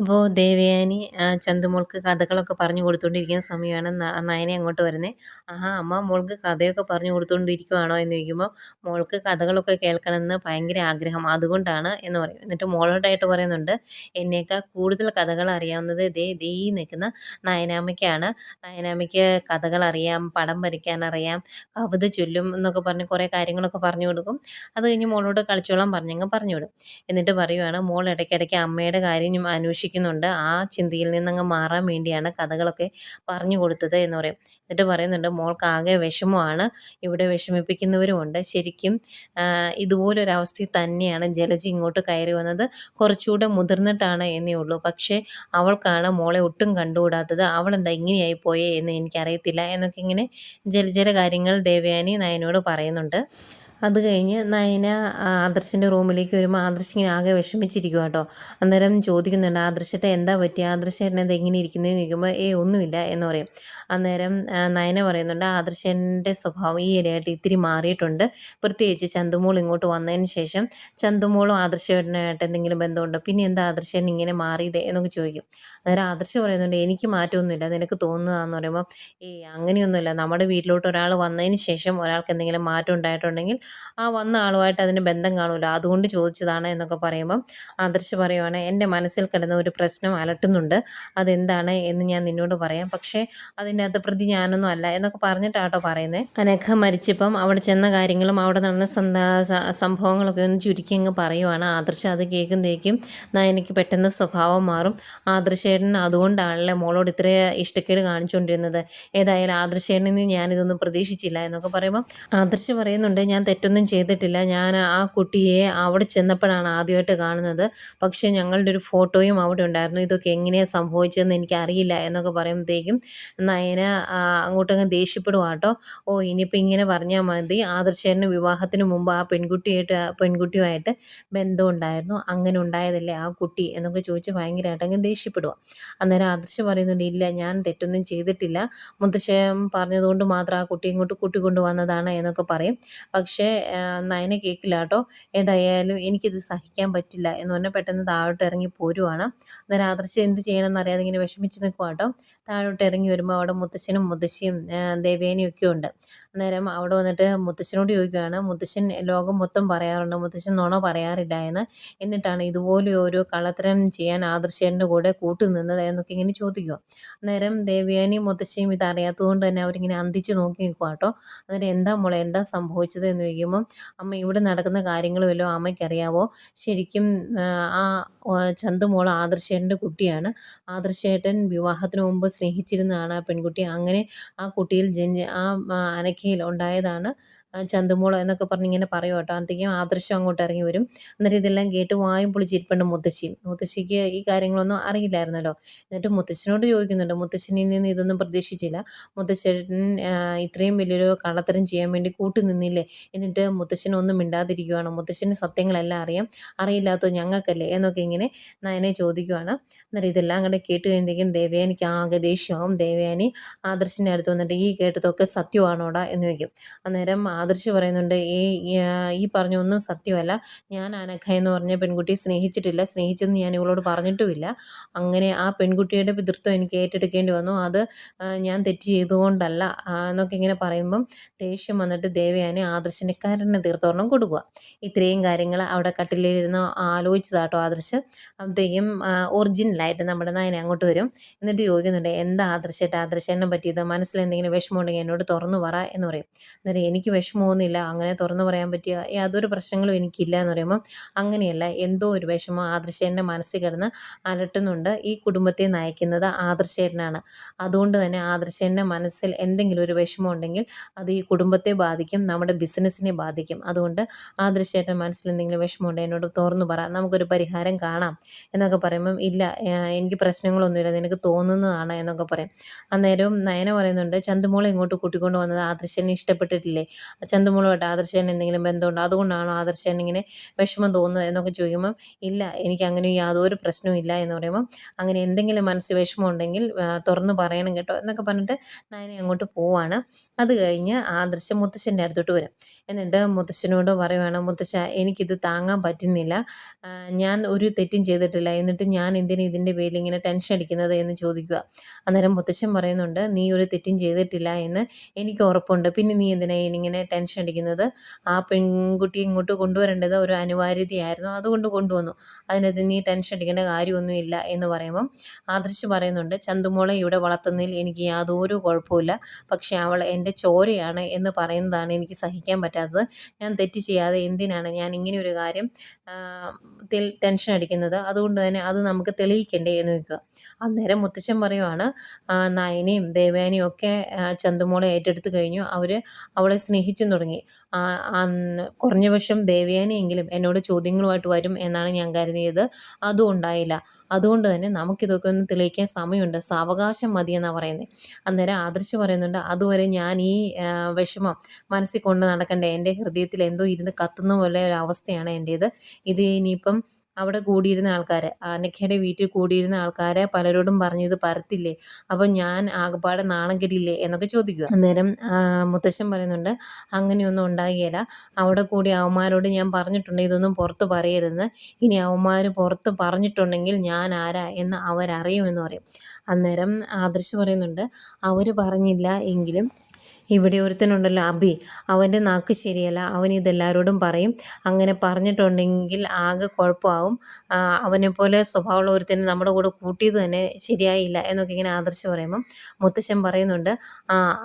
അപ്പോൾ ദേവയാനി ചന്തുമോൾക്ക് കഥകളൊക്കെ പറഞ്ഞു കൊടുത്തുകൊണ്ടിരിക്കുന്ന സമയമാണ് നയനെ അങ്ങോട്ട് വരുന്നത് ആ അമ്മ മോൾക്ക് കഥയൊക്കെ പറഞ്ഞു കൊടുത്തുകൊണ്ടിരിക്കുവാണോ എന്ന് ചോദിക്കുമ്പോൾ മോൾക്ക് കഥകളൊക്കെ കേൾക്കണമെന്ന് ഭയങ്കര ആഗ്രഹം അതുകൊണ്ടാണ് എന്ന് പറയും. എന്നിട്ട് മോളോടായിട്ട് പറയുന്നുണ്ട് എന്നേക്കാൾ കൂടുതൽ കഥകൾ അറിയാവുന്നത് ദേ ദേ നിൽക്കുന്ന നയനാമയ്ക്കാണ് നയനാമയ്ക്ക് കഥകൾ അറിയാം പടം വരയ്ക്കാൻ അറിയാം കവിത ചൊല്ലും എന്നൊക്കെ പറഞ്ഞ് കുറേ കാര്യങ്ങളൊക്കെ പറഞ്ഞു കൊടുക്കും. അത് കഴിഞ്ഞ് മോളോട് കളിച്ചോളാൻ പറഞ്ഞങ്ങ് പറഞ്ഞു വിടും. എന്നിട്ട് പറയുവാണ് മോൾ ഇടയ്ക്കിടയ്ക്ക് അമ്മയുടെ കാര്യം അന്വേഷിക്കുന്നുണ്ട് ആ ചിന്തയിൽ നിന്നങ്ങ് മാറാൻ വേണ്ടിയാണ് കഥകളൊക്കെ പറഞ്ഞു കൊടുത്തത് എന്ന് പറയും. എന്നിട്ട് പറയുന്നുണ്ട് മോൾക്ക് ആകെ വിഷമമാണ്. ഇവിടെ വിഷമിപ്പിക്കുന്നവരുമുണ്ട്. ശരിക്കും ഇതുപോലൊരവസ്ഥയിൽ തന്നെയാണ് ജലജി ഇങ്ങോട്ട് കയറി വന്നത്. കുറച്ചുകൂടെ മുതിർന്നിട്ടാണ് എന്നേ ഉള്ളൂ. പക്ഷേ അവൾക്കാണ് മോളെ ഒട്ടും കണ്ടുകൂടാത്തത്. അവളെന്താ ഇങ്ങനെയായി പോയേ എന്ന് എനിക്കറിയത്തില്ല എന്നൊക്കെ ഇങ്ങനെ ജലജല കാര്യങ്ങൾ ദേവയാനി നയനോട് പറയുന്നുണ്ട്. അത് കഴിഞ്ഞ് നയന ആദർശിന്റെ റൂമിലേക്ക് വരുമ്പോൾ ആദർശ് ഇങ്ങനെ ആകെ വിഷമിച്ചിരിക്കുക കേട്ടോ അന്നേരം ചോദിക്കുന്നുണ്ട് ആദർശത്തെ എന്താ പറ്റി ആദർശേട്ടൻ എന്താ ഇങ്ങനെ ഇരിക്കുന്നതെന്ന് ചോദിക്കുമ്പോൾ ഏ ഒന്നുമില്ല എന്ന് പറയും. അന്നേരം നയന പറയുന്നുണ്ട് ആദർശന്റെ സ്വഭാവം ഈ ഇടയായിട്ട് ഇത്തിരി മാറിയിട്ടുണ്ട്. പ്രത്യേകിച്ച് ചന്തുമോൾ ഇങ്ങോട്ട് വന്നതിന് ശേഷം ചന്തുമോളും ആദർശേട്ടനായിട്ട് എന്തെങ്കിലും ബന്ധമുണ്ടോ? പിന്നെ എന്താ ആദർശൻ ഇങ്ങനെ മാറിയത്? എന്നൊക്കെ ചോദിക്കും. അന്നേരം ആദർശ് പറയുന്നുണ്ട് എനിക്ക് മാറ്റമൊന്നുമില്ല. നിനക്ക് തോന്നുന്നതാന്ന് പറയുമ്പോൾ ഏ അങ്ങനെയൊന്നുമില്ല. നമ്മുടെ വീട്ടിലോട്ട് ഒരാൾ വന്നതിന് ശേഷം ഒരാൾക്ക് എന്തെങ്കിലും മാറ്റം ഉണ്ടായിട്ടുണ്ടെങ്കിൽ ആ വന്ന ആളുമായിട്ട് അതിന് ബന്ധം കാണുമല്ലോ അതുകൊണ്ട് ചോദിച്ചതാണ് എന്നൊക്കെ പറയുമ്പം ആദർശ് പറയുവാണ് എന്റെ മനസ്സിൽ കിടന്ന ഒരു പ്രശ്നം അലട്ടുന്നുണ്ട്. അതെന്താണ് എന്ന് ഞാൻ നിന്നോട് പറയാം. പക്ഷേ അതിന്റെ അകത്ത് പ്രതി ഞാനൊന്നും അല്ല എന്നൊക്കെ പറഞ്ഞിട്ടാട്ടോ പറയുന്നത് അനഘ മരിച്ചപ്പം അവിടെ ചെന്ന കാര്യങ്ങളും അവിടെ നടന്ന സംഭവങ്ങളൊക്കെ ഒന്ന് ചുരുക്കി അങ്ങ് പറയുവാണ്. ആദർശ് അത് കേൾക്കുമ്പോഴേക്കും നയനയ്ക്ക് പെട്ടെന്ന് സ്വഭാവം മാറും. ആദർശേട്ടൻ അതുകൊണ്ടാണല്ലേ മോളോട് ഇത്ര ഇഷ്ടക്കേട് കാണിച്ചുകൊണ്ടിരുന്നത് ഏതായാലും ആദർശേട്ടനിൽ നിന്ന് ഞാനിതൊന്നും പ്രതീക്ഷിച്ചില്ല എന്നൊക്കെ പറയുമ്പോൾ ആദർശ് പറയുന്നുണ്ട് ഞാൻ തെറ്റൊന്നും ചെയ്തിട്ടില്ല. ഞാൻ ആ കുട്ടിയെ അവിടെ ചെന്നപ്പോഴാണ് ആദ്യമായിട്ട് കാണുന്നത്. പക്ഷേ ഞങ്ങളുടെ ഒരു ഫോട്ടോയും അവിടെ ഉണ്ടായിരുന്നു. ഇതൊക്കെ എങ്ങനെയാണ് സംഭവിച്ചതെന്ന് എനിക്കറിയില്ല എന്നൊക്കെ പറയുമ്പോഴത്തേക്കും നയന അങ്ങോട്ടങ്ങ് ദേഷ്യപ്പെടുക കേട്ടോ ഓ ഇനിയിപ്പോൾ ഇങ്ങനെ പറഞ്ഞാൽ മതി. ആദർശേട്ടന് വിവാഹത്തിന് മുമ്പ് ആ പെൺകുട്ടിയായിട്ട് പെൺകുട്ടിയുമായിട്ട് പെൺകുട്ടിയുമായിട്ട് ബന്ധമുണ്ടായിരുന്നു. അങ്ങനെ ഉണ്ടായതല്ലേ ആ കുട്ടി എന്നൊക്കെ ചോദിച്ച് ഭയങ്കരമായിട്ട് അങ്ങ് ദേഷ്യപ്പെടുക അന്നേരം ആദർശ് പറയുന്നുണ്ട് ഇല്ല ഞാൻ തെറ്റൊന്നും ചെയ്തിട്ടില്ല. മുത്തശ്ശൻ പറഞ്ഞതുകൊണ്ട് മാത്രം ആ കുട്ടി ഇങ്ങോട്ട് കൂട്ടിക്കൊണ്ടു വന്നതാണ് എന്നൊക്കെ പറയും. പക്ഷേ നയന കേൾക്കില്ല കേട്ടോ. ഏതായാലും എനിക്കിത് സഹിക്കാൻ പറ്റില്ല എന്ന് പറഞ്ഞാൽ പെട്ടെന്ന് താഴോട്ട് ഇറങ്ങി പോരുവാണ്. അന്നേരം ആദർശ് എന്ത് ചെയ്യണമെന്ന് അറിയാതെ ഇങ്ങനെ വിഷമിച്ച് നിൽക്കുക കേട്ടോ. താഴോട്ട് ഇറങ്ങി വരുമ്പോൾ അവിടെ മുത്തശ്ശനും മുത്തശ്ശിയും ദേവേനയും ഒക്കെ ഉണ്ട്. അന്നേരം അവിടെ വന്നിട്ട് മുത്തശ്ശനോട് ചോദിക്കുകയാണ് മുത്തശ്ശൻ ലോകം മൊത്തം പറയാറുണ്ട്. മുത്തശ്ശൻ നുണ പറയാറില്ല എന്ന്. എന്നിട്ടാണ് ഇതുപോലെ ഒരു കള്ളത്തരം ചെയ്യാൻ ആദർശേന്റെ കൂടെ കൂട്ടുനിന്നത് എന്നൊക്കെ ഇങ്ങനെ ചോദിക്കുക അന്നേരം ദേവയാനിയും മുത്തശ്ശിയും ഇത് അറിയാത്തതുകൊണ്ട് തന്നെ അവരിങ്ങനെ അന്തിച്ച് നോക്കി നിൽക്കുക കേട്ടോ. അന്നേരം എന്താ മോളെ എന്താ സംഭവിച്ചത് എന്ന് ചോദിക്കുമ്പം അമ്മ ഇവിടെ നടക്കുന്ന കാര്യങ്ങൾ വല്ലതും അമ്മയ്ക്കറിയാവോ? ശരിക്കും ആ, ചന്തുമോൾ ആദർശേട്ടന്റെ കുട്ടിയാണ്. ആദർശേട്ടൻ വിവാഹത്തിന് മുമ്പ് സ്നേഹിച്ചിരുന്നതാണ് ആ പെൺകുട്ടി. അങ്ങനെ ആ കുട്ടിയിൽ ജനി ആ അനക്കയിൽ ഉണ്ടായതാണ്. ചന്തുമോൾ എന്നൊക്കെ പറഞ്ഞ് ഇങ്ങനെ പറയും കേട്ടോ. അന്നത്തേക്കും ആദർശം അങ്ങോട്ട് ഇറങ്ങി വരും. എന്നിട്ട് ഇതെല്ലാം കേട്ട് വായും പൊളിച്ചിരിപ്പുണ്ട് മുത്തശ്ശിയും മുത്തശ്ശിക്ക് ഈ കാര്യങ്ങളൊന്നും അറിയില്ലായിരുന്നല്ലോ. എന്നിട്ട് മുത്തശ്ശനോട് ചോദിക്കുന്നുണ്ട്. മുത്തശ്ശനിൽ നിന്ന് ഇതൊന്നും പ്രതീക്ഷിച്ചില്ല. മുത്തശ്ശൻ ഇത്രയും വലിയൊരു കള്ളത്തരം ചെയ്യാൻ വേണ്ടി കൂട്ടു നിന്നില്ലേ? എന്നിട്ട് മുത്തശ്ശൻ ഒന്നും മിണ്ടാതിരിക്കുവാണ്. മുത്തശ്ശന് സത്യങ്ങളെല്ലാം അറിയാം. അറിയില്ലാത്തത് ഞങ്ങൾക്കല്ലേ? എന്നൊക്കെ ഇങ്ങനെ നയനെ ചോദിക്കുവാണ്. എന്നിട്ട് ഇതെല്ലാം കൂടെ കേട്ട് കഴിയുമ്പോഴേക്കും ദേവയാനിക്ക് ആകെ ദേഷ്യമാവും ദേവയാനി ആദർശിന്റെ അടുത്ത് വന്നിട്ട് ഈ കേട്ടതൊക്കെ സത്യമാണോടാ എന്ന് ചോദിക്കും. അന്നേരം ആദർശ് പറയുന്നുണ്ട് ഈ ഈ- പറഞ്ഞ ഒന്നും സത്യമല്ല. ഞാൻ അനഘ എന്ന് പറഞ്ഞ പെൺകുട്ടിയെ സ്നേഹിച്ചിട്ടില്ല. സ്നേഹിച്ചെന്ന് ഞാൻ ഇവളോട് പറഞ്ഞിട്ടുമില്ല. അങ്ങനെ ആ പെൺകുട്ടിയുടെ പിതൃത്വം എനിക്ക് ഏറ്റെടുക്കേണ്ടി വന്നു. അത് ഞാൻ തെറ്റ് ചെയ്തുകൊണ്ടല്ല എന്നൊക്കെ ഇങ്ങനെ പറയുമ്പം ദേഷ്യം വന്നിട്ട് ദേവയാനെ ആദർശിന്റെ കരണ് തീർത്തൊരെണ്ണം കൊടുക്കുക. ഇത്രയും കാര്യങ്ങൾ അവിടെ കട്ടിലിരുന്ന് ആലോചിച്ചതാട്ടോ ആദർശ്. അപ്പോഴത്തേക്കും ഒറിജിനലായിട്ട് നമ്മുടെ നായനെ അങ്ങോട്ട് വരും. എന്നിട്ട് ചോദിക്കുന്നുണ്ട് എന്താ ആദർശമായിട്ട് ആദർശനെ പറ്റിയത്? മനസ്സിൽ എന്തെങ്കിലും വിഷമമുണ്ടെങ്കിൽ എന്നോട് തുറന്നു പറ എന്ന് പറയും. അന്നേരം എനിക്ക് വിഷമമൊന്നുമില്ല അങ്ങനെ തുറന്നു പറയാൻ പറ്റിയ യാതൊരു പ്രശ്നങ്ങളും എനിക്കില്ല എന്ന് പറയുമ്പോൾ അങ്ങനെയല്ല എന്തോ ഒരു വിഷമം ആദർശേന്റെ മനസ്സിൽ കിടന്ന് അലട്ടുന്നുണ്ട്. ഈ കുടുംബത്തെ നയിക്കുന്നത് ആദർശേട്ടനാണ്. അതുകൊണ്ട് തന്നെ ആദർശേന്റെ മനസ്സിൽ എന്തെങ്കിലും ഒരു വിഷമം ഉണ്ടെങ്കിൽ അത് ഈ കുടുംബത്തെ ബാധിക്കും നമ്മുടെ ബിസിനസ്സിനെ ബാധിക്കും. അതുകൊണ്ട് ആദർശേട്ടൻ മനസ്സിൽ എന്തെങ്കിലും വിഷമം വിഷമമുണ്ടെങ്കിൽ എന്നോട് തുറന്നു പറ നമുക്കൊരു പരിഹാരം കാണാം എന്നൊക്കെ പറയുമ്പം ഇല്ല എനിക്ക് പ്രശ്നങ്ങളൊന്നുമില്ല നിനക്ക് തോന്നുന്നതാണ് എന്നൊക്കെ പറയും. അന്നേരവും നയന പറയുന്നുണ്ട് ചന്തുമോളെ ഇങ്ങോട്ട് കൂട്ടിക്കൊണ്ട് വന്നത് ആദർശനെ ഇഷ്ടപ്പെട്ടിട്ടില്ലേ? ചന്തുമോളുമായിട്ട് ആദർശേന് എന്തെങ്കിലും ബന്ധമുണ്ടോ? അതുകൊണ്ടാണോ ആദർശേന് ഇങ്ങനെ വിഷമം തോന്നുന്നത് എന്നൊക്കെ ചോദിക്കുമ്പം ഇല്ല എനിക്ക് അങ്ങനെ യാതൊരു പ്രശ്നവും ഇല്ല എന്ന് പറയുമ്പം അങ്ങനെ എന്തെങ്കിലും മനസ്സിൽ വിഷമം ഉണ്ടെങ്കിൽ തുറന്ന് പറയണം കേട്ടോ എന്നൊക്കെ പറഞ്ഞിട്ട് നയനെ അങ്ങോട്ട് പോവാണ്. അത് കഴിഞ്ഞ് ആദർശം മുത്തശ്ശന്റെ അടുത്തോട്ട് വരും. എന്നിട്ട് മുത്തശ്ശനോട് പറയുവാണ് മുത്തശ്ശ എനിക്കിത് താങ്ങാൻ പറ്റുന്നില്ല. ഞാൻ ഒരു തെറ്റും ചെയ്തിട്ടില്ല. എന്നിട്ട് ഞാൻ എന്തിനാ ഇതിന്റെ പേരിൽ ഇങ്ങനെ ടെൻഷൻ അടിക്കുന്നത്? എന്ന് ചോദിക്കുക. അന്നേരം മുത്തശ്ശൻ പറയുന്നുണ്ട് നീ ഒരു തെറ്റും ചെയ്തിട്ടില്ല എന്ന് എനിക്ക് ഉറപ്പുണ്ട്. പിന്നെ നീ എന്തിനാ ഇങ്ങനെ ടെൻഷൻ അടിക്കുന്നത്. ആ പെൺകുട്ടി ഇങ്ങോട്ട് കൊണ്ടുവരേണ്ടത് ഒരു അനിവാര്യതയായിരുന്നു. അതുകൊണ്ട് കൊണ്ടുവന്നു. അതിനകത്ത് നീ ടെൻഷൻ അടിക്കേണ്ട കാര്യമൊന്നുമില്ല എന്ന് പറയുമ്പം ആദർശ് പറയുന്നുണ്ട് ചന്തുമോളെ ഇവിടെ വളർത്തുന്നതിൽ എനിക്ക് യാതൊരു കുഴപ്പമില്ല പക്ഷേ അവൾ എന്റെ ചോരയാണ് എന്ന് പറയുന്നതാണ് എനിക്ക് സഹിക്കാൻ പറ്റാത്തത്. ഞാൻ തെറ്റ് ചെയ്യാതെ എന്തിനാണ് ഞാൻ ഇങ്ങനെ ഒരു കാര്യം ടെൻഷൻ അടിക്കുന്നത്? അതുകൊണ്ട് തന്നെ അത് നമുക്ക് തെളിയിക്കണ്ടേ? എന്ന് വെക്കുക അന്നേരം മുത്തശ്ശൻ പറയുവാണ് നയനയും ദേവയാനിയും ഒക്കെ ചന്തുമോളെ ഏറ്റെടുത്ത് കഴിഞ്ഞു. അവർ അവളെ സ്നേഹിച്ചും തുടങ്ങി. അന്ന് കുറഞ്ഞ പക്ഷം ദേവയാനിയെങ്കിലും എന്നോട് ചോദ്യങ്ങളുമായിട്ട് വരും എന്നാണ് ഞാൻ കരുതിയത്. അതും ഉണ്ടായില്ല. അതുകൊണ്ട് തന്നെ നമുക്കിതൊക്കെ ഒന്ന് തെളിയിക്കാൻ സമയമുണ്ട്. സാവകാശം മതി എന്നാണ് പറയുന്നത് അന്നേരം ആദർശ് പറയുന്നുണ്ട് അതുവരെ ഞാൻ ഈ വിഷമം മനസ്സിൽ കൊണ്ട് നടക്കേണ്ട? എന്റെ ഹൃദയത്തിൽ എന്തോ ഇരുന്ന് കത്തുന്ന പോലെ ഒരു അവസ്ഥയാണ് എന്റേത് ഇത് ഇനിയിപ്പം അവിടെ കൂടിയിരുന്ന ആൾക്കാരെ. അനക്കയുടെ വീട്ടിൽ കൂടിയിരുന്ന ആൾക്കാരെ പലരോടും പറഞ്ഞു ഇത് പരത്തില്ലേ? അപ്പോൾ ഞാൻ ആകപ്പാടെ നാണം കെടില്ലേ എന്നൊക്കെ ചോദിക്കുക. അന്നേരം മുത്തശ്ശൻ പറയുന്നുണ്ട് അങ്ങനെയൊന്നും ഉണ്ടാകുകയില്ല. അവിടെ കൂടി അവന്മാരോട് ഞാൻ പറഞ്ഞിട്ടുണ്ട് ഇതൊന്നും പുറത്ത് പറയരുതെന്ന്. ഇനി അവന്മാർ പുറത്ത് പറഞ്ഞിട്ടുണ്ടെങ്കിൽ ഞാൻ ആരാ എന്ന് അവരറിയുമെന്ന് പറയും. അന്നേരം ആദർശ് പറയുന്നുണ്ട് അവർ പറഞ്ഞില്ല എങ്കിലും ഇവിടെ ഒരുത്തനുണ്ടല്ലോ അബി അവന്റെ നാക്ക് ശരിയല്ല. അവൻ ഇതെല്ലാവരോടും പറയും. അങ്ങനെ പറഞ്ഞിട്ടുണ്ടെങ്കിൽ ആകെ കുഴപ്പമാവും. അവനെ അവനെപ്പോലെ സ്വഭാവമുള്ള ഒരുത്തനെ നമ്മുടെ കൂടെ കൂട്ടിയത് തന്നെ ശരിയായില്ല എന്നൊക്കെ ഇങ്ങനെ ആദർശ് പറയുമ്പം മുത്തശ്ശൻ പറയുന്നുണ്ട്.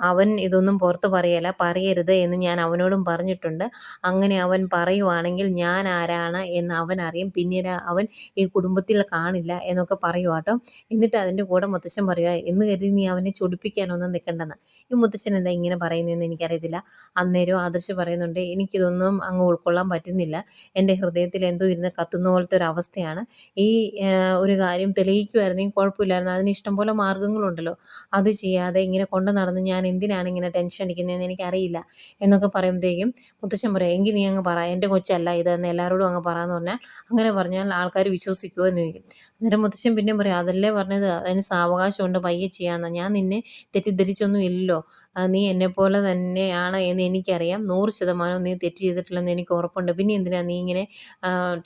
അവൻ ഇതൊന്നും പുറത്ത് പറയല പറയരുത് എന്ന് ഞാൻ അവനോടും പറഞ്ഞിട്ടുണ്ട്. അങ്ങനെ അവൻ പറയുവാണെങ്കിൽ ഞാൻ ആരാണ് എന്ന് അവൻ അറിയും. പിന്നീട് അവൻ ഈ കുടുംബത്തിൽ കാണില്ല എന്നൊക്കെ പറയുക കേട്ടോ. എന്നിട്ട് അതിന്റെ കൂടെ മുത്തശ്ശൻ പറയുക എന്ന് കരുതി നീ അവനെ ചൊടിപ്പിക്കാനൊന്നും നിൽക്കണ്ടെന്ന്. ഈ മുത്തശ്ശൻ എന്താ ഇങ്ങനെ പറയുന്നതെന്ന് എനിക്കറിയത്തില്ല. അന്നേരം ആദർശ് പറയുന്നുണ്ട് എനിക്കിതൊന്നും അങ്ങ് ഉൾക്കൊള്ളാൻ പറ്റുന്നില്ല. എന്റെ ഹൃദയത്തിൽ എന്തോ ഇരുന്ന് കത്തുന്ന പോലത്തെ ഒരു അവസ്ഥയാണ്. ഈ ഒരു കാര്യം തെളിയിക്കുമായിരുന്നെങ്കിൽ കുഴപ്പമില്ലായിരുന്നു. അതിന് ഇഷ്ടംപോലെ മാർഗങ്ങളുണ്ടല്ലോ അത് ചെയ്യാതെ ഇങ്ങനെ കൊണ്ടു നടന്ന് ഞാൻ എന്തിനാണ് ഇങ്ങനെ ടെൻഷൻ അടിക്കുന്നതെന്ന് എനിക്കറിയില്ല. എന്നൊക്കെ പറയുമ്പോഴത്തേക്കും മുത്തച്ഛൻ പറയാം എങ്കിൽ നീ അങ്ങ് പറ. എന്റെ കൊച്ചല്ല ഇതെന്ന് എല്ലാവരോടും അങ്ങ് പറയാമെന്ന് പറഞ്ഞാൽ അങ്ങനെ പറഞ്ഞാൽ ആൾക്കാർ വിശ്വസിക്കുമോ എന്ന് ചോദിക്കും. അന്നേരം മുത്തശ്ശൻ പിന്നെ പറയും അതല്ലേ പറഞ്ഞത്? അതിന് സാവകാശമുണ്ട് പയ്യെ ചെയ്യാമെന്ന് ഞാൻ നിന്നെ തെറ്റിദ്ധരിച്ചൊന്നും ഇല്ലല്ലോ. നീ എന്നെപ്പോലെ തന്നെയാണ് എന്ന് എനിക്കറിയാം. നൂറ് ശതമാനം നീ തെറ്റ് ചെയ്തിട്ടില്ലെന്ന് എനിക്ക് ഉറപ്പുണ്ട്. പിന്നെ എന്തിനാണ് നീ ഇങ്ങനെ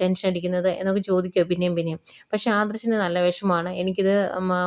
ടെൻഷൻ അടിക്കുന്നത്? എന്നൊക്കെ ചോദിക്കുക പിന്നെയും പിന്നെയും. പക്ഷേ ആദർശിന് നല്ല വിഷമമാണ്. എനിക്കിത്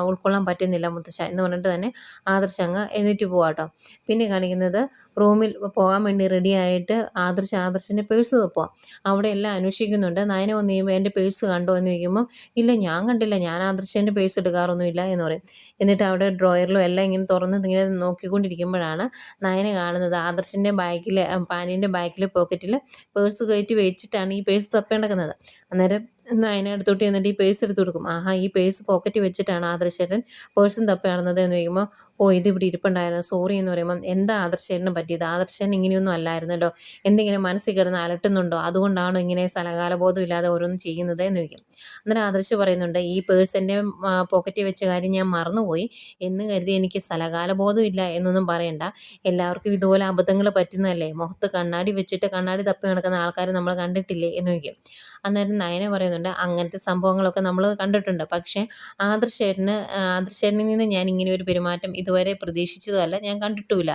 ഉൾക്കൊള്ളാൻ പറ്റുന്നില്ല മുത്തശ്ശ എന്ന് പറഞ്ഞിട്ട് തന്നെ ആദർശ് അങ്ങ് എഴുന്നേറ്റ് പോവാട്ടോ. പിന്നെ കാണിക്കുന്നത് റൂമിൽ പോകാൻ വേണ്ടി റെഡി ആയിട്ട് ആദർശ് ആദർശിന്റെ പേഴ്സ് തപ്പുക അവിടെ എല്ലാം അന്വേഷിക്കുന്നുണ്ട്. നയന വന്ന് കഴിയുമ്പോൾ എന്റെ പേഴ്സ് കണ്ടോ? എന്ന് ചോദിക്കുമ്പം ഇല്ല ഞാൻ കണ്ടില്ല. ഞാൻ ആദർശന്റെ പേഴ്സ് എടുക്കാറൊന്നുമില്ല എന്ന് പറയും. എന്നിട്ട് അവിടെ ഡ്രോയറിലും എല്ലാം ഇങ്ങനെ തുറന്ന് ഇങ്ങനെ നോക്കിക്കൊണ്ടിരിക്കുമ്പോഴാണ് നയന കാണുന്നത്. ആദർശിന്റെ ബാഗിൽ പാനീന്റെ ബാഗിൽ പോക്കറ്റിൽ പേഴ്സ് കയറ്റി വെച്ചിട്ടാണ് ഈ പേഴ്സ് തപ്പേണ്ടക്കുന്നത്. അന്നേരം നയന അടുത്തോട്ട് ചെന്നിട്ട് ഈ പേഴ്സ് എടുത്ത് കൊടുക്കും. ആഹാ ഈ പേഴ്സ് പോക്കറ്റിൽ വെച്ചിട്ടാണ് ആദർശേട്ടൻ പേഴ്സും തപ്പി നടന്നത് എന്ന് ചോദിക്കുമ്പോൾ ഓ ഇത് ഇവിടെ ഇരിപ്പുണ്ടായിരുന്നു. സോറി എന്ന് പറയുമ്പോൾ എന്താ ആദർശേട്ടന് പറ്റിയത്? ആദർശൻ ഇങ്ങനെയൊന്നും അല്ലായിരുന്നല്ലോ. എന്തെങ്കിലും മനസ്സിൽ കിടന്ന് അലട്ടുന്നുണ്ടോ? അതുകൊണ്ടാണോ ഇങ്ങനെ സ്ഥലകാലബോധം ഇല്ലാതെ ഓരോന്നും ചെയ്യുന്നത്? എന്ന് ചോദിക്കും. അന്നേരം ആദർശ് പറയുന്നുണ്ട് ഈ പേഴ്സ് എന്റെ പോക്കറ്റിൽ വെച്ച കാര്യം ഞാൻ മറന്നുപോയി. എന്ന് കരുതി എനിക്ക് സ്ഥലകാലബോധമില്ല എന്നൊന്നും പറയണ്ട. എല്ലാവർക്കും ഇതുപോലെ അബദ്ധങ്ങൾ പറ്റുന്നതല്ലേ? മുഖത്ത് കണ്ണാടി വെച്ചിട്ട് കണ്ണാടി തപ്പി നടക്കുന്ന ആൾക്കാർ നമ്മൾ കണ്ടിട്ടില്ലേ എന്ന് ചോദിക്കും. അന്നേരം നയന പറയുന്നുണ്ട് അങ്ങനത്തെ സംഭവങ്ങളൊക്കെ നമ്മൾ കണ്ടിട്ടുണ്ട്. പക്ഷേ ആദർശേട്ടന് ആദർശേട്ടനിൽ നിന്ന് ഞാൻ ഇങ്ങനെ ഒരു പെരുമാറ്റം ഇതുവരെ പ്രതീക്ഷിച്ചതല്ല. ഞാൻ കണ്ടിട്ടുമില്ല.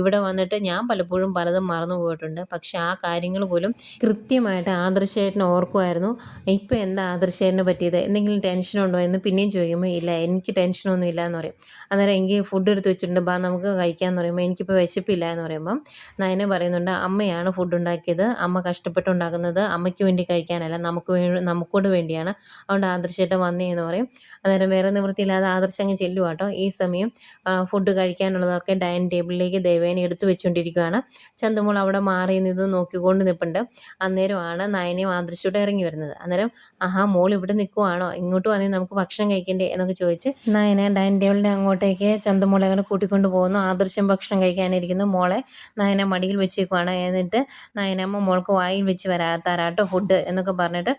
ഇവിടെ വന്നിട്ട് ഞാൻ പലപ്പോഴും പലതും മറന്നു പോയിട്ടുണ്ട്. പക്ഷേ ആ കാര്യങ്ങൾ പോലും കൃത്യമായിട്ട് ആദർശേട്ടനെ ഓർക്കുമായിരുന്നു. ഇപ്പം എന്താ ആദർശേട്ടന് പറ്റിയത്? എന്തെങ്കിലും ടെൻഷനുണ്ടോ? എന്ന് പിന്നെയും ചോദിക്കുമ്പോൾ ഇല്ല എനിക്ക് ടെൻഷനൊന്നും ഇല്ല എന്ന് പറയും. അന്നേരം എനിക്ക് ഫുഡ് എടുത്ത് വെച്ചിട്ടുണ്ട് ബാ നമുക്ക് കഴിക്കാമെന്ന് പറയുമ്പോൾ എനിക്കിപ്പോൾ വിശപ്പില്ല എന്ന് പറയുമ്പം നയനെ പറയുന്നുണ്ട് അമ്മയാണ് ഫുഡ് ഉണ്ടാക്കിയത് അമ്മ കഷ്ടപ്പെട്ടുണ്ടാക്കുന്നത് അമ്മയ്ക്ക് വേണ്ടി കഴിക്കാനല്ല നമുക്ക് വേണ്ടി നമുക്കോട് വേണ്ടിയാണ്. അതുകൊണ്ട് ആദർശേട്ടൻ വന്നേ എന്ന് പറയും. അന്നേരം വേറെ നിവൃത്തിയില്ലാതെ ആദർശം അങ്ങ് ചെല്ലുക കേട്ടോ ഈ സമയം ഫുഡ് കഴിക്കാനുള്ളതൊക്കെ ഡൈനിങ് ടേബിളിലേക്ക് ദേവേനെ എടുത്തു വെച്ചുകൊണ്ടിരിക്കുകയാണ് ചന്തമോൾ അവിടെ മാറി നിന്ന് നോക്കിക്കൊണ്ട് നിൽപ്പുണ്ട് അന്നേരമാണ് നയനയും ആദർശയോടെ ഇറങ്ങി വരുന്നത്. അന്നേരം ആഹാ മോൾ ഇവിടെ നിൽക്കുവാണോ ഇങ്ങോട്ട് വന്നേ നമുക്ക് ഭക്ഷണം കഴിക്കണ്ടേ? എന്നൊക്കെ ചോദിച്ച് നയന ഡൈനിങ് ടേബിളിന്റെ അങ്ങോട്ടേക്ക് ചന്തമോളെ അങ്ങനെ കൂട്ടിക്കൊണ്ട് പോകുന്നു. ആദർശം ഭക്ഷണം കഴിക്കാനിരിക്കുന്നു. മോളെ നയന മടിയിൽ വെച്ചേക്കുവാണ്. എന്നിട്ട് നയനമ്മ മോൾക്ക് വായിൽ വെച്ച് വരാ ഫുഡ് എന്നൊക്കെ പറഞ്ഞിട്ട്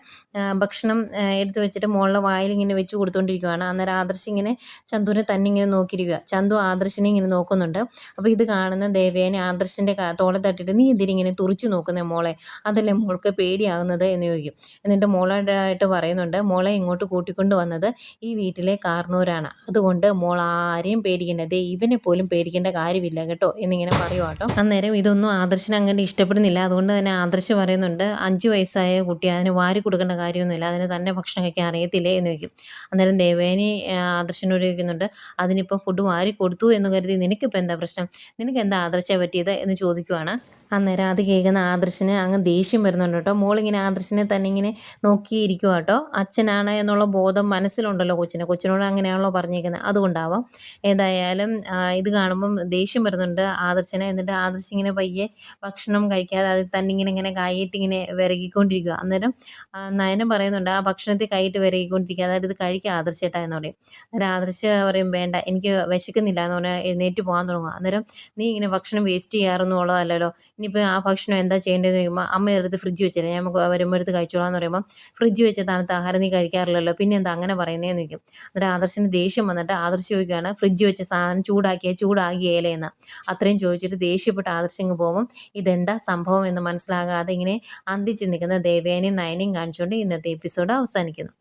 ഭക്ഷണം എടുത്തു വെച്ചിട്ട് മോളുടെ വായിൽ ഇങ്ങനെ വെച്ച് കൊടുത്തുകൊണ്ടിരിക്കുവാണ് അന്നേരം ആദർശ് ഇങ്ങനെ ചന്തുവിനെ തന്നെ ഇങ്ങനെ നോക്കിയിരിക്കുക ചന്തു ആദർശിനെ ഇങ്ങനെ നോക്കുന്നുണ്ട്. അപ്പോൾ ഇത് കാണുന്ന ദേവേനെ ആദർശിന്റെ തോളെ തട്ടിട്ട് നീ ഇതിരിങ്ങനെ തുറിച്ച് നോക്കുന്നേ മോളെ? അതല്ലേ മോൾക്ക് പേടിയാകുന്നത്? എന്ന് ചോദിക്കും. എന്നിട്ട് മോളായിട്ട് പറയുന്നുണ്ട് മോളെ ഇങ്ങോട്ട് കൂട്ടിക്കൊണ്ട് വന്നത് ഈ വീട്ടിലെ കാർന്നൂരാണ്. അതുകൊണ്ട് മോൾ ആരെയും പേടിക്കേണ്ട ദേ ഇവനെ പോലും പേടിക്കേണ്ട കാര്യമില്ല കേട്ടോ എന്നിങ്ങനെ പറയുക കേട്ടോ. അന്നേരം ഇതൊന്നും ആദർശന അങ്ങനെ ഇഷ്ടപ്പെടുന്നില്ല. അതുകൊണ്ട് തന്നെ ആദർശ് പറയുന്നുണ്ട് അഞ്ച് വയസ്സായ കുട്ടി അതിന് വാരി കൊടുക്കേണ്ട കാര്യമൊന്നുമില്ല. അതിന് തന്നെ ഭക്ഷണം കഴിക്കാൻ അറിയത്തില്ലേ? എന്ന് ചോദിക്കും. അന്നേരം ദേവേനി ആദർശിനോട് ചോദിക്കുന്നുണ്ട് അതിനിപ്പോൾ ഫുഡ് വാരി കൊടുത്തു എന്ന് കരുതി നിനക്കിപ്പോൾ എന്താ പ്രശ്നം? നിനക്ക് എന്താ ആദർശ പറ്റിയത്? എന്ന് ചോദിക്കുവാണ്. അന്നേരം അത് കേൾക്കുന്ന ആദർശിന് അങ്ങ് ദേഷ്യം വരുന്നുണ്ട് കേട്ടോ. മോളിങ്ങനെ ആദർശിനെ തന്നെ ഇങ്ങനെ നോക്കിയിരിക്കുക കേട്ടോ. അച്ഛനാണ് എന്നുള്ള ബോധം മനസ്സിലുണ്ടല്ലോ കൊച്ചിനെ. കൊച്ചിനോട് അങ്ങനെയാണല്ലോ പറഞ്ഞേക്കുന്നത്. അതുകൊണ്ടാവാം. ഏതായാലും ഇത് കാണുമ്പം ദേഷ്യം വരുന്നുണ്ട് ആദർശനെ. എന്നിട്ട് ആദർശ് ഇങ്ങനെ പയ്യെ ഭക്ഷണം കഴിക്കാതെ അതിൽ തന്നെ ഇങ്ങനെ ഇങ്ങനെ കൈയിട്ട് ഇങ്ങനെ വിരകിക്കൊണ്ടിരിക്കുക അന്നേരം നയനം പറയുന്നുണ്ട് ആ ഭക്ഷണത്തിൽ കൈയിട്ട് വിരകിക്കൊണ്ടിരിക്കുക. അതായത് ഇത് കഴിക്കുക ആദർശേട്ടാ എന്ന് പറയും. അന്നേരം ആദർശ പറയും വേണ്ട എനിക്ക് വിശക്കുന്നില്ല എന്ന് പറഞ്ഞാൽ എഴുന്നേറ്റ് പോകാൻ തുടങ്ങുക അന്നേരം നീ ഇങ്ങനെ ഭക്ഷണം വേസ്റ്റ് ചെയ്യാറൊന്നുമുള്ളതല്ലല്ലോ ഇനിയിപ്പോൾ ആ ഭക്ഷണം എന്താ ചെയ്യേണ്ടതെന്ന് ചോദിക്കുമ്പോൾ അമ്മ എടുത്ത് ഫ്രിഡ്ജ് വെച്ചില്ലേ നമുക്ക് വരുമ്പോൾ എടുത്ത് കഴിച്ചോളാം എന്ന് പറയുമ്പോൾ ഫ്രിഡ്ജ് വെച്ച തണുത്ത ആഹാരം നീ കഴിക്കാറില്ലല്ലോ. പിന്നെ എന്താ അങ്ങനെ പറയുന്നതെന്ന് ചോദിക്കും. അന്നേരം ആദർശിന് ദേഷ്യം വന്നിട്ട് ആദർശ് ചോദിക്കുകയാണ് ഫ്രിഡ്ജ് വെച്ച സാധനം ചൂടാക്കിയ ചൂടാകിയേലേ എന്ന്. അത്രയും ചോദിച്ചിട്ട് ദേഷ്യപ്പെട്ട് ആദർശ് ഇങ്ങ് പോകുമ്പം ഇതെന്താ സംഭവം എന്ന് മനസ്സിലാകാതെ ഇങ്ങനെ അന്തിച്ച് നിൽക്കുന്ന ദേവേനെയും നയനെയും കാണിച്ചുകൊണ്ട് ഇന്നത്തെ എപ്പിസോഡ് അവസാനിക്കുന്നു.